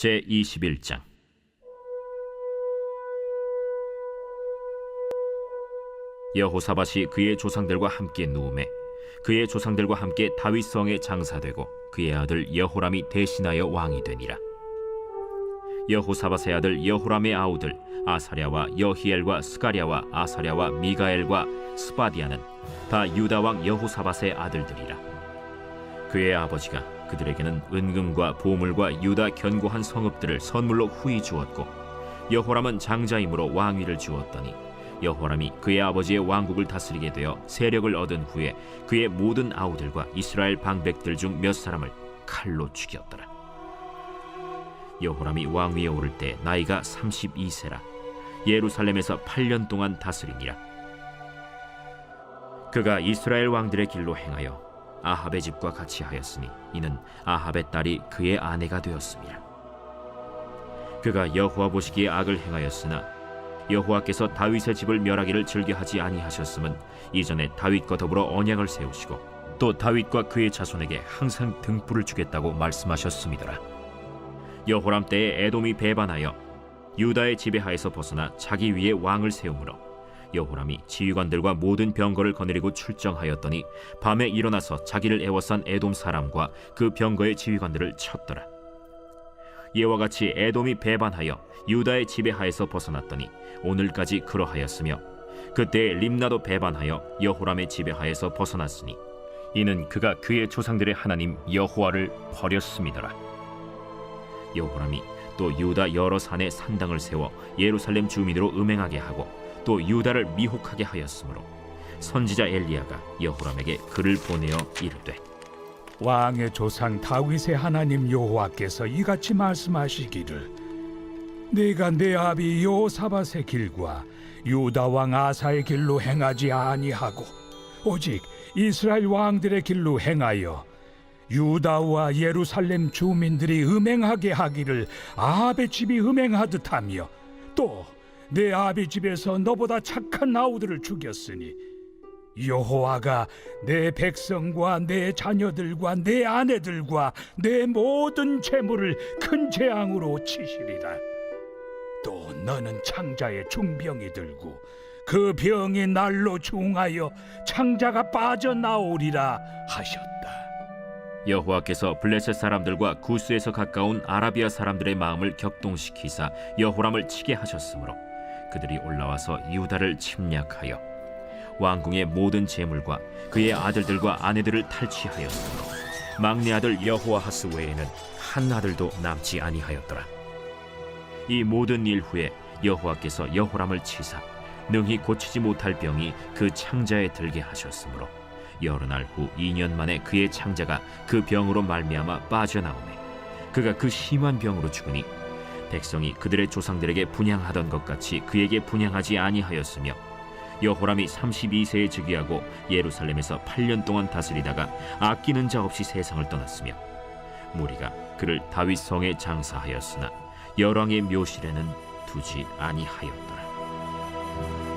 제 21장. 여호사밧이 그의 조상들과 함께 누움에 그의 조상들과 함께 다윗 성에 장사되고 그의 아들 여호람이 대신하여 왕이 되니라. 여호사밧의 아들 여호람의 아우들 아사랴와 여히엘과 스가랴와 아사랴와 미가엘과 스바디아는 다 유다 왕 여호사밧의 아들들이라 그의 아버지가 그들에게는 은금과 보물과 유다 견고한 성읍들을 선물로 후히 주었고 여호람은 장자임으로 왕위를 주었더니 여호람이 그의 아버지의 왕국을 다스리게 되어 세력을 얻은 후에 그의 모든 아우들과 이스라엘 방백들 중 몇 사람을 칼로 죽였더라. 여호람이 왕위에 오를 때 나이가 32세라. 예루살렘에서 8년 동안 다스리니라. 그가 이스라엘 왕들의 길로 행하여 아합의 집과 같이 하였으니 이는 아합의 딸이 그의 아내가 되었습니다. 그가 여호와 보시기에 악을 행하였으나 여호와께서 다윗의 집을 멸하기를 즐겨하지 아니하셨음은 이전에 다윗과 더불어 언약을 세우시고 또 다윗과 그의 자손에게 항상 등불을 주겠다고 말씀하셨음이더라. 여호람 때에 에돔이 배반하여 유다의 지배하에서 벗어나 자기 위에 왕을 세우므로 여호람이 지휘관들과 모든 병거를 거느리고 출정하였더니 밤에 일어나서 자기를 애워싼 에돔 사람과 그 병거의 지휘관들을 쳤더라. 이와 같이 에돔이 배반하여 유다의 지배하에서 벗어났더니 오늘까지 그러하였으며 그때 림나도 배반하여 여호람의 지배하에서 벗어났으니 이는 그가 그의 조상들의 하나님 여호와를 버렸음이더라. 여호람이 또 유다 여러 산에 산당을 세워 예루살렘 주민으로 음행하게 하고 또 유다를 미혹하게 하였으므로 선지자 엘리야가 여호람에게 글을 보내어 이르되 왕의 조상 다윗의 하나님 여호와께서 이같이 말씀하시기를 내가 내 아비 여호사밧의 길과 유다 왕 아사의 길로 행하지 아니하고 오직 이스라엘 왕들의 길로 행하여 유다와 예루살렘 주민들이 음행하게 하기를 아합의 집이 음행하듯 하며 또 내 아비 집에서 너보다 착한 아우들을 죽였으니 여호와가 내 백성과 내 자녀들과 내 아내들과 내 모든 재물을 큰 재앙으로 치시리라. 또 너는 창자에 중병이 들고 그 병이 날로 중하여 창자가 빠져나오리라 하셨다. 여호와께서 블레셋 사람들과 구스에서 가까운 아라비아 사람들의 마음을 격동시키사 여호람을 치게 하셨으므로 그들이 올라와서 유다를 침략하여 왕궁의 모든 재물과 그의 아들들과 아내들을 탈취하였으므로 막내 아들 여호아하스 외에는 한 아들도 남지 아니하였더라. 이 모든 일 후에 여호와께서 여호람을 치사 능히 고치지 못할 병이 그 창자에 들게 하셨으므로 여러 날 후 2년 만에 그의 창자가 그 병으로 말미암아 빠져나오매 그가 그 심한 병으로 죽으니 백성이 그들의 조상들에게 분양하던 것 같이 그에게 분양하지 아니하였으며 여호람이 32세에 즉위하고 예루살렘에서 8년 동안 다스리다가 아끼는 자 없이 세상을 떠났으며 무리가 그를 다윗 성에 장사하였으나 열왕의 묘실에는 두지 아니하였더라.